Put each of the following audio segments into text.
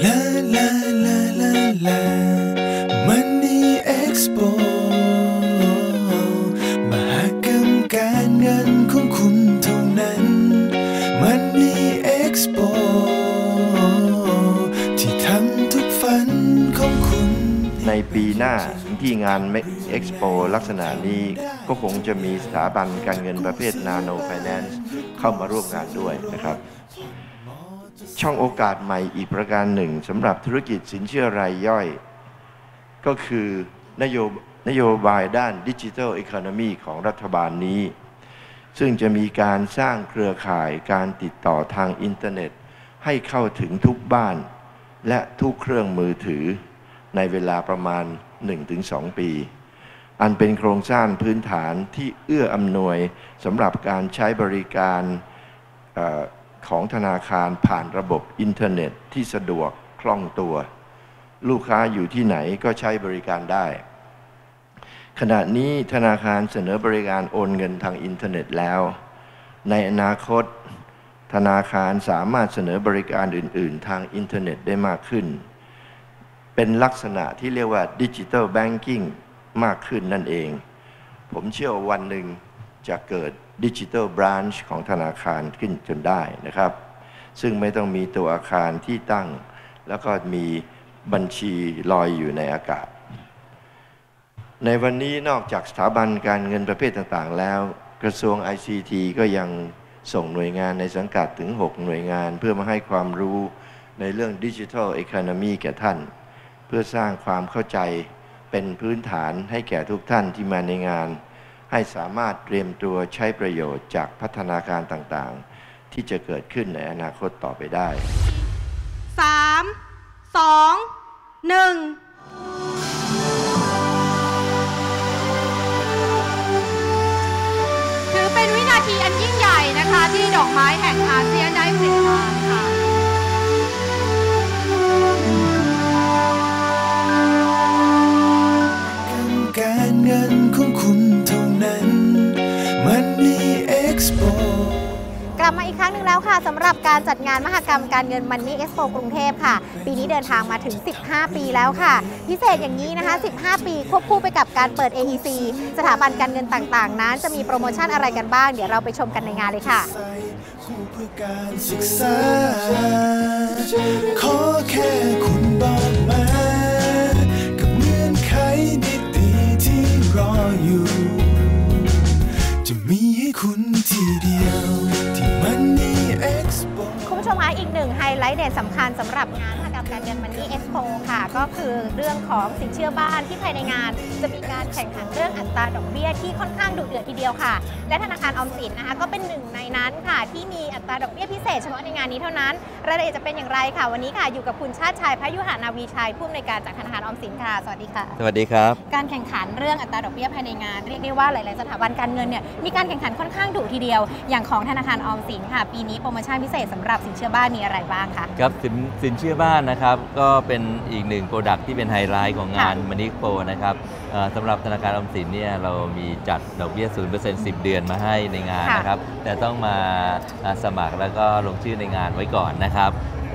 ลาลาลาลาลามันนี่เอ็กซ์โปมหากรรมการเงินของคุณเท่านั้นมันนี่เอ็กซ์โปที่ทำทุกฝันของคุณในปีหน้าที่งานเอ็กซ์โปลักษณะนี้ก็คงจะมีสถาบันการเงินประเภทนาโนไฟแนนซ์เข้ามาร่วมงานด้วยนะครับ ช่องโอกาสใหม่อีกประการหนึ่งสำหรับธุรกิจสินเชื่อรายย่อย ก็คือนโยนโยบายด้านดิจิทัลอีโคโนมีของรัฐบาลนี้ ซึ่งจะมีการสร้างเครือข่ายการติดต่อทางอินเทอร์เน็ต ให้เข้าถึงทุกบ้าน และทุกเครื่องมือถือ ในเวลาประมาณ 1-2 ปี อันเป็นโครงสร้างพื้นฐานที่เอื้ออำนวยสำหรับการใช้บริการ ของธนาคารผ่านระบบอินเทอร์เน็ตที่สะดวกคล่องตัว ลูกค้าอยู่ที่ไหนก็ใช้บริการได้ ขณะนี้ธนาคารเสนอบริการโอนเงินทางอินเทอร์เน็ตแล้ว ในอนาคต ธนาคารสามารถเสนอบริการอื่น ๆ ทางอินเทอร์เน็ตได้มากขึ้น เป็นลักษณะที่เรียกว่าดิจิ t a ลแบงกิ้งมากขึ้นนั่นเอง ผมเชื่อวันหนึ่งจะเกิด ดิจิ t a ลบรานช์ของธนาคารขึ้นจนได้นะครับ ซึ่งไม่ต้องมีตัวอาคารที่ตั้ง แล้วก็มีบัญชีลอยอยู่ในอากาศ ในวันนี้นอกจากสถาบันการเงินประเภทต่างๆ แล้ว กระทรวง ICT ก็ยังส่งหน่วยงานในสังกัดถึง 6 หน่วยงาน เพื่อมาให้ความรู้ในเรื่องดิจิทัล e อ o n o m y แก่ท่าน เพื่อสร้างความเข้าใจเป็นพื้นฐานให้แก่ทุกท่านที่มาในงาน ให้สามารถเตรียมตัวใช้ประโยชน์จากพัฒนาการต่างๆ ที่จะเกิดขึ้นในอนาคตต่อไปได้สามสองหนึ่งถือเป็นวินาทีอันยิ่งใหญ่นะคะ ที่ดอกไม้แห่งอาเซียนได้ผลิบานค่ะกา ค่ะสำหรับการจัดงานมหกรรมการเงินมันนี่เอ็กซ์โปกรุงเทพค่ะ ปีนี้เดินทางมาถึง 15 ปีแล้วค่ะ พิเศษอย่างนี้นะคะ 15 ปีควบคู่ไปกับการเปิด AEC สถาบันการเงินต่างๆ นั้น จะมีโปรโมชั่นอะไรกันบ้าง เดี๋ยวเราไปชมกันในงานเลยค่ะคู่เพื่อการศึกษาขอแค่คุณบอก โคค่ะ ก็คือเรื่องของสินเชื่อบ้านที่ภายในงาน จะมีการแข่งขันเรื่องอัตราดอกเบี้ยที่ค่อนข้างดุเดือดทีเดียวค่ะ และธนาคารออมสินนะคะก็เป็นหนึ่งในนั้นค่ะ ที่มีอัตราดอกเบี้ยพิเศษเฉพาะในงานนี้เท่านั้นรายละเอียดจะเป็นอย่างไรค่ะ วันนี้ค่ะอยู่กับคุณชาติชายพยุหานาวีชัยผู้อำนวยการจากธนาคารออมสินค่ะสวัสดีค่ะ สวัสดีครับ การแข่งขันเรื่องอัตราดอกเบี้ยภายในงานเรียกได้ว่าหลาย ๆ สถาบันการเงินเนี่ยมีการแข่งขันค่อนข้างดุทีเดียว อย่างของธนาคารออมสินค่ะ ปีนี้โปรโมชั่นพิเศษสำหรับสินเชื่อบ้านมีอะไรบ้างคะครับสินสินเชื่อบ้านนะครับก็เป็นอีกหนึ่งโปรดักที่เป็นไฮไลท์ของงานค่ะมานิโปนะครับเอ่อสำหรับธนาคารออมสินเนี่ยเรามีจัดดอกเบี้ย 0% 10 เดือนมาให้ในงานค่ะนะครับ แต่ต้องมาอ่าสมัครแล้วก็ลงชื่อในงานไว้ก่อนนะครับ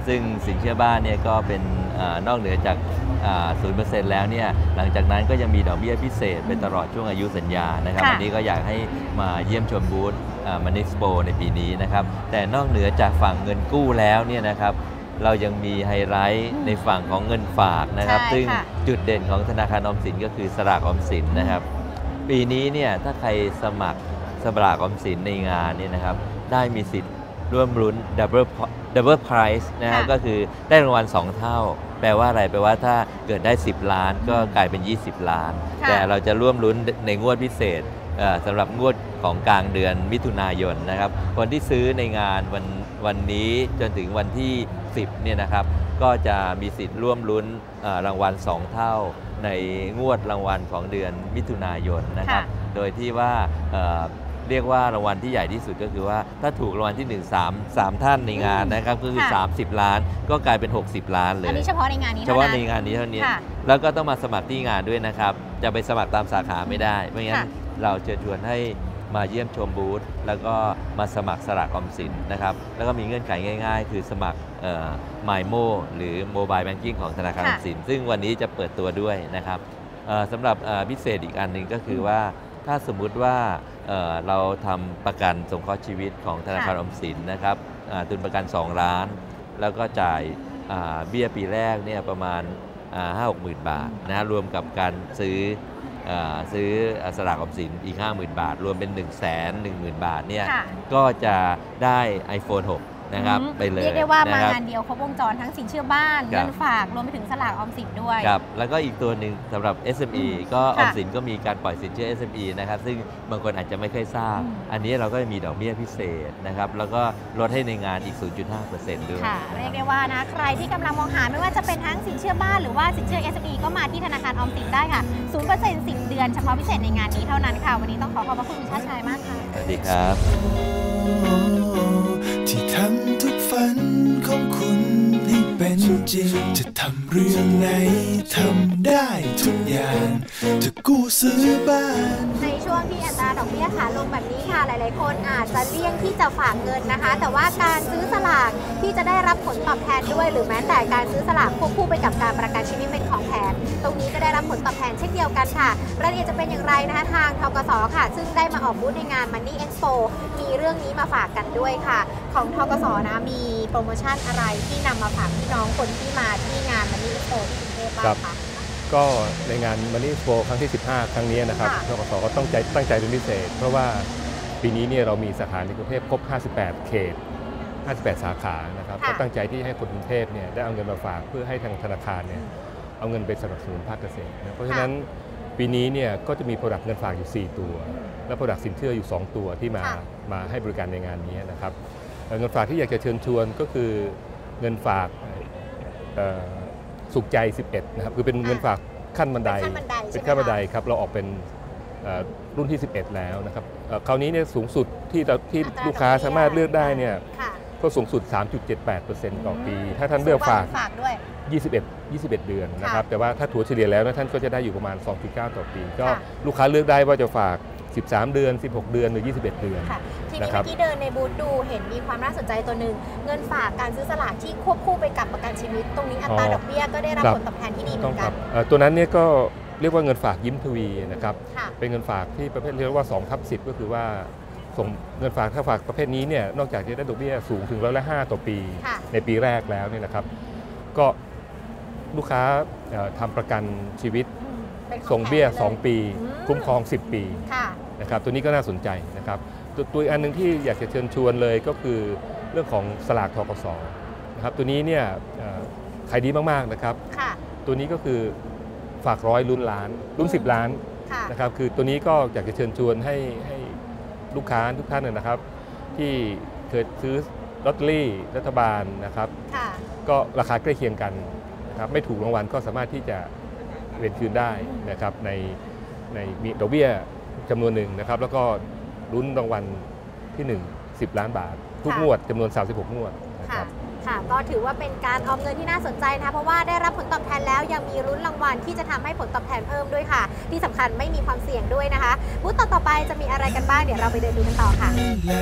ซึ่งสินเชื่อบ้านเนี่ยก็เป็นอานอกเหนือจากอ่า0%แล้วเนี่ยหลังจากนั้นก็ยังมีดอกเบี้ยพิเศษไปตลอดช่วงอายุสัญญานะครับค่ะวันนี้ก็อยากให้มาเยี่ยมชมบูธมานิสโปในปีนี้นะครับ แต่นอกเหนือจากฝั่งเงินกู้แล้วเนี่ยนะครับ เรายังมีไฮไลท์ในฝั่งของเงินฝากนะครับใช่ซึ่งค่ะจุดเด่นของธนาคารออมสินก็คือสลากออมสินนะครับ ปีนี้เนี่ยถ้าใครสมัครสลากออมสินในงานเนี่ยนะครับ ได้มีสิทธิ์ร่วมลุ้น double double price นะครับค่ะก็คือได้รางวัล 2 เท่า แปลว่าอะไรแปลว่าถ้าเกิดได้ 10 ล้านก็กลายเป็น 20 ล้านค่ะแต่เราจะร่วมลุ้นในงวดพิเศษเอ่อ สำหรับงวดของกลางเดือนมิถุนายนนะครับ คนที่ซื้อในงานวันวันนี้จนถึงวันที่ 10เนี่ยนะครับ ก็จะมีสิทธิ์ร่วมลุ้นเอ่อรางวัล 2 เท่าในงวดรางวัลของเดือนมิถุนายนนะครับค่ะโดยที่ว่าเอ่อเรียกว่ารางวัลที่ใหญ่ที่สุดก็คือว่าถ้าถูกรางวัลที่ 1 3 3 ท่านในงานนะครับก็คือค่ะ30 ล้าน ก็กลายเป็น 60 ล้านเลยอันนี้เฉพาะในงานนี้เฉเท่าพาะนั้นในงานนี้เท่านี้ค่ะแล้วก็ต้องมาสมัครที่งานด้วยนะครับ จะไปสมัครตามสาขาไม่ได้ไม่งั้นค่ะ เราจะชวนให้มาเยี่ยมชมบูธแล้วก็มาสมัครสลากออมสินนะครับ แล้วก็มีเงื่อนไขง่าย ๆ คือสมัครมายโมหรือโมบายแบงกิ้งของธนาคารอค่ะอมสิน ซึ่งวันนี้จะเปิดตัวด้วยนะครับเอ่อสำหรับเอ่อพิเศษอีกอันหนึ่งก็คือว่าถ้าสมมุติว่าเอ่อเราทำประกันสงเคราะห์ชีวิตของธนาคารออมสินนะครับอ่าทุนประกัน 2 ล้าน แล้วก็จ่ายอ่าเบี้ยปีแรกเนี่ยประมาณห้าหกหมื่นบาทนะฮะรวมกับการซื้ออ่า ซื้อสลากออมสินอีก 50,000 บาท รวมเป็น 1 1 0 0 0 0 บาทเนี่ยค่ะก็จะได้ iPhone 6 นะครับอืมไปเลยเรียกได้ว่ามานะครับงานเดียวครบวงจรทั้งสินเชื่อบ้านครับเงินฝากรวมไปถึงสลากออมสินด้วยครับแล้วก็อีกตัวหนึ่งสำหรับ SME ก็อค่ะอมสินก็มีการปล่อยสินเชื่อ SME นะครับซึ่งบางคนอาจจะไม่เคยทราบอืมอันนี้เราก็จะมีดอกเบี้ยพิเศษนะครับแล้วก็ลดให้ในงานอีก 0.5%ด้วยค่ะนะเรีคยรับกได้ว่านะใครที่กำลังมองหาไม่ว่าจะเป็นทั้งสินเชื่อบ้านหรือว่าสินเชื่อ SME ก็มาที่ธนาคารออมสินได้ค่ะ 0% 10 เดือนเฉพาะพิเศษในงานนี้เท่านั้นค่ะ วันนี้ต้องขอขอบพระคุณคุณชาติชายมากค่ะ สวัสดีครับ ที่ทำทุกฝันของคุณ เป็นจริง จะทำเรื่องไหนทำได้ทุกอย่าง จะกู้ซื้อบ้าน ในช่วงที่อัตราดอกเบี้ยขาลงแบบนี้ค่ะ หลาย ๆ คนอาจจะเลี่ยงที่จะฝากเงินนะคะ แต่ว่าการซื้อสลากที่จะได้รับผลตอบแทนด้วย หรือแม้แต่การซื้อสลากควบคู่ไปกับการประกันชีวิตเป็นของแถมตรงนี้ก็ได้รับผลตอบแทนเช่นเดียวกันค่ะรายละเอียดจะเป็นอย่างไรนะคะทางทกสค่ะ ซึ่งได้มาออกบูธในงาน Money Expo มีเรื่องนี้มาฝากกันด้วยค่ะ ของทกสนะมีโปรโมชั่นอะไรที่นำมาฝากพี่น้องคนที่มาที่งาน Money Expo ที่กรุงเทพบ้างคะก็ในงานมันนี่โ o ครั้งที่ 15 ครั้งนี้นะครับค่ะทกสก็ต้องใจตั้งใจเป็นพิเศษ เพราะว่าปีนี้เนี่ยเรามีสาขาในกรุงเทพครบ 58 เขต 58 สาขานะครับค่ะก็ตั้งใจที่ให้คนกรุงเทพเนี่ยได้เอาเงินมาฝากเพื่อให้ทางธนาคารเนี่ยเอาเงินไปสนับสนุนภาคเกษตรนะเพราะฉะนั้นปีนี้เนี่ยก็จะมีโปรดักต์เงินฝากอยู่ 4 ตัว และโปรดักต์สินเชื่ออยู่ 2 ตัวที่มาค่ะมาให้บริการในงานนี้นะครับ เอ่อเงินฝากที่อยากจะเชิญชวนก็คือเงินฝากเอ่อสุขใจ 11 นะครับ คือเป็นเงินฝากขั้นบันได เป็นขั้นบันไดใช่ไหมเป็นขั้นบันไดคะครับ เราออกเป็นเอ่อรุ่นที่ 11 แล้วนะครับเอ่อคราวนี้เนี่ยสูงสุดที่เราที่อัตราลูกค้าดอกเบี้ยสามารถเลือกได้เนี่ยค่ะก็สูงสุด 3.78%ต่อปี ถ้าท่านเลือกฝากฝากด้วย21 21 เดือนนะครับ แต่ว่าถ้าถัวเฉลี่ยแล้วนะท่านก็จะได้อยู่ประมาณ 2.9 ต่อปี ก็ค่ะลูกค้าเลือกได้ว่าจะฝาก 13 เดือน 16 เดือนหรือ 21 เดือน ค่ะทีนี้นะครับเมื่อกี้เดินในบูธดูเห็นมีความน่าสนใจตัวหนึ่งเงินฝากการซื้อสลากที่ควบคู่ไปกับประกันชีวิต ตรงนี้อัตราอ๋อดอกเบี้ยก็ได้รับครับ ผลตอบแทนที่ดีเหมืต้อองนคกัรันบเอ่อตัวนั้นเนี่ยก็เรียกว่าเงินฝากยิ้มทวีนะครับ ค่ะเป็นเงินฝากที่ประเภทเรียกว่า2ทับ10 ก็คือว่าส่งเงินฝากถ้าฝากประเภทนี้เนี่ยนอกจากจะได้ดอกเบี้ยสูงถึงร้อยละห้าต่อปี ค่ะ ในปีแรกแล้วเนี่ยนะครับ ก็ลูกค้าเอ่อทำประกันชีวิตอืมเป็นของส่งเบี้ย แถมล2 ปี อืม คุ้มครอง 10 ปี ค่ะ นะครับตัวนี้ก็น่าสนใจนะครับตัวตัวอีกอันหนึ่งที่อยากจะเชิญชวนเลยก็คือเรื่องของสลากทกสนะครับตัวนี้เนี่ยเอ่อขายดีมากๆนะครับค่ะตัวนี้ก็คือฝากร้อยลุ้นล้านลุ้น 10 ล้านค่ะนะครับคือตัวนี้ก็อยากจะเชิญชวนให้ให้ลูกค้าทุกท่านนะนะครับ ที่เคยซื้อลอตเตอรี่รัฐบาลนะครับค่ะก็ราคาใกล้เคียงกันนะครับไม่ถูกรางวัลก็สามารถที่จะเวียนคืนได้นะครับในในมีดอกเบี้ย จำนวนหนึ่งนะครับ แล้วก็ลุ้นรางวัลที่ 1 10 ล้านบาท ทุกค่ะงวดจำนวน 36 งวดนะคค่ะรับ ค่ะ ก็ถือว่าเป็นการออมเงินที่น่าสนใจนะคะ เพราะว่าได้รับผลตอบแทนแล้วยังมีรุ้นรางวัลที่จะทำให้ผลตอบแทนเพิ่มด้วยค่ะ ที่สำคัญไม่มีความเสี่ยงด้วยนะคะบูธต่อต่อไปจะมีอะไรกันบ้างเดี๋ยวเราไปเดินดูกันต่อค่ะแล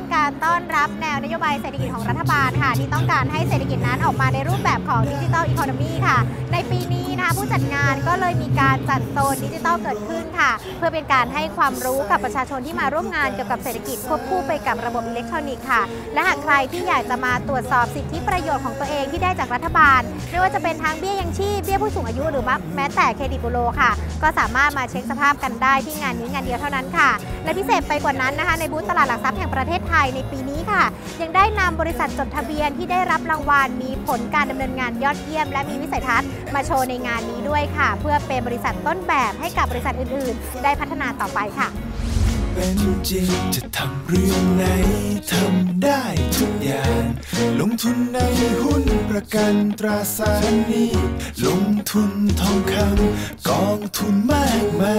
เพื่อเป็นการต้ อนรับแนวนโยบายเศรษฐกิจของรัฐบาลค่ะ ที่ต้องการให้เศรษฐกิจนั้นออกมาในรูปแบบของดิจิ t a ลอีโคโนมีค่ะ ในปีนี้นะคะผู้จัดงานก็เลยมีการจัดโซนดิจิทัลเกิดขึ้นค่ะ เพื่อเป็นการให้ความรู้กับประชาชนที่มาร่วมงานเกี่ยวกับเศรษฐกิจควบคู่ไปกับระบบอิเล็กทรอนิกส์ค่ะ และหากใครที่อยากจะมาตรวจสอบสิทธิประโยชน์ของตัวเองที่ได้จากรัฐบาล ไม่ว่าจะเป็นทั้งเบี้ยยังชีพเบี้ยผู้สูงอายุหรือว่าแม้แต่เครดิตบูโรค่ะ ก็สามารถมาเช็คสภาพกันได้ที่งานนี้งานเดียวเท่านั้นค่ะ และพิเศษไปกว่านั้นนะคะในบูธตลาดหลักทรัพย์แห่งประเทศไทยในปีนี้ค่ะ ยังได้นำบริษัทจดทะเบียนที่ได้รับรางวัลมีผลการดำเนินงานยอดเยี่ยม และมีวิสัยทัศน์มาโชว์ในงานนี้ด้วยค่ะ เพื่อเป็นบริษัทต้นแบบให้กับบริษัทอื่นๆ ได้พัฒนาต่อไปค่ะเป็นจริงจะทำเรื่องไหนทำได้ทุกอย่าง ลงทุนในหุ้นประกันตราสารหนี้ลงทุนทองคำกองทุนมากมา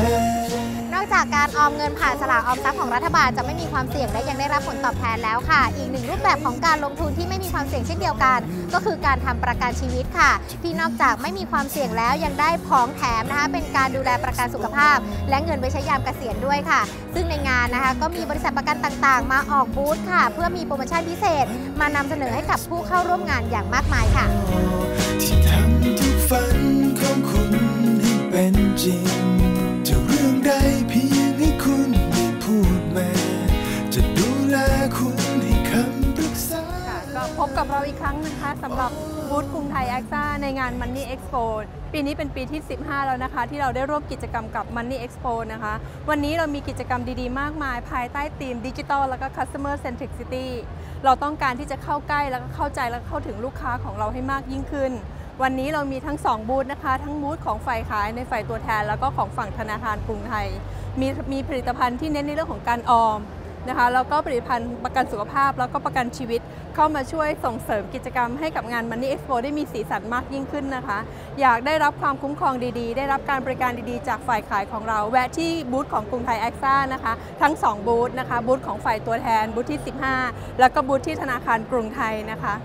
ย อกจากการออมเงินผ่านสลากออมทรัพย์ของรัฐบาลจะไม่มีความเสี่ยงและยังได้รับผลตอบแทนแล้วค่ะ อีกหนึ่งรูปแบบของการลงทุนที่ไม่มีความเสี่ยงเช่นเดียวกัน ก็คือการทำประกันชีวิตค่ะ ที่นอกจากไม่มีความเสี่ยงแล้วยังได้ของแถมนะคะ เป็นการดูแลประกันสุขภาพ และเงินไว้ใช้ยามเกษียณด้วยค่ะ ซึ่งในงานนะคะก็มีบริษัทประกันต่างๆ มาออกบูธค่ะ เพื่อมีโปรโมชั่นพิเศษ มานำเสนอให้กับผู้เข้าร่วมงานอย่างมากมายค่ะที่ทำทุกฝันของคุณให้เป็นจริง ใดเพียงให้คุณได้พูดมา จะดูแลคุณให้คำปรึกษา ค่ะก็พบกับเราอีกครั้งนะคะสำหรับบูธกรุงไทยแอคซ่าในงาน Money Expo ปีนี้เป็นปีที่ 15 แล้วนะคะ ที่เราได้ร่วมกิจกรรมกับ Money Expo นะคะ วันนี้เรามีกิจกรรมดีๆ มากมาย ภายใต้ธีมดิจิทัลแล้วก็ Customer Centricity เราต้องการที่จะเข้าใกล้แล้วก็เข้าใจแล้วก็เข้าถึงลูกค้าของเราให้มากยิ่งขึ้น วันนี้เรามีทั้ง 2 บูธนะคะ ทั้งบูธของฝ่ายขายในฝ่ายตัวแทน แล้วก็ของฝั่งธนาคารกรุงไทย มีมีผลิตภัณฑ์ที่เน้นในเรื่องของการออมนะคะแล้วก็ผลิตภัณฑ์ประกันสุขภาพ แล้วก็ประกันชีวิตเข้ามาช่วยส่งเสริมกิจกรรมให้กับงาน Money Expo ได้มีสีสันมากยิ่งขึ้นนะคะ อยากได้รับความคุ้มครองดีๆ ได้รับการบริการดีๆ จากฝ่ายขายของเรา แวะที่บูธของกรุงไทยแอคซ่านะคะทั้ง 2 บูธนะคะบูธของฝ่ายตัวแทนบูธที่ 15 แล้วก็บูธที่ธนาคารกรุงไทยนะคะ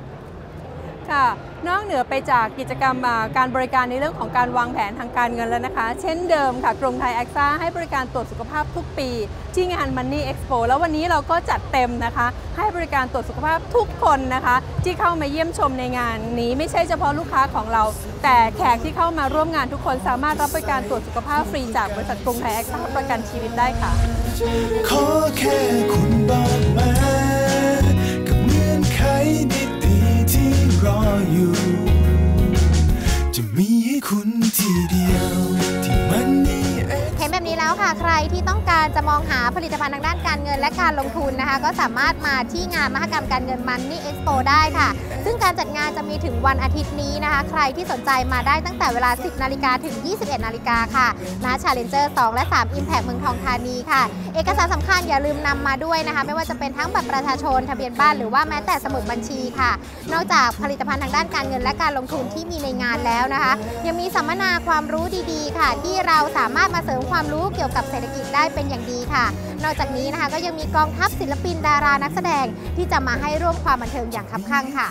ค่ะ นอกเหนือไปจากกิจกรรมาการบริการในเรื่องของการวางแผนทางการเงินแล้วนะคะ เช่นเดิมค่ะ กรุงไทยแอคซ่าให้บริการตรวจสุขภาพทุกปี ที่งาน Money Expo แล้ววันนี้เราก็จัดเต็มนะคะ ให้บริการตรวจสุขภาพทุกคนนะคะ ที่เข้ามาเยี่ยมชมในงานนี้ไม่ใช่เฉพาะลูกค้าของเรา แต่แขกที่เข้ามาร่วมงานทุกคนสามารถรับบริการตรวจสุขภาพฟรีจากบริษัทกรุงไทยแอคซ่าประกันชีวิตได้ค่ะขอแค่คุณบอก องหาผลิตภัณฑ์ทางด้านการเงินและการลงทุนนะคะ ก็สามารถมาที่งานมหกรรมการเงินมันนี่เอ็กซ์โปได้ค่ะ ซึ่งการจัดงานจะมีถึงวันอาทิตย์นี้นะคะ ใครที่สนใจมาได้ตั้งแต่เวลา 10 นาฬิกาถึง 21 นาฬิกาค่ะณชาเลนเจอร์ 2 และ 3 Impact เมืองทองธานีค่ะ เอกสารสำคัญอย่าลืมนำมาด้วยนะคะ ไม่ว่าจะเป็นทั้งบัตรประชาชน ทะเบียนบ้านหรือว่าแม้แต่สมุดบัญชีค่ะ นอกจากผลิตภัณฑ์ทางด้านการเงินและการลงทุนที่มีในงานแล้วนะคะ ยังมีสัมมนาความรู้ดีๆ ค่ะ ที่เราสามารถมาเสริมความรู้เกี่ยวกับเศรษฐกิจได้เป็นอย่างดีค่ะ นอกจากนี้นะคะก็ยังมีกองทัพศิลปินดารานักแสดงที่จะมาให้ร่วมความบันเทิงอย่างคับคั่งค่ะ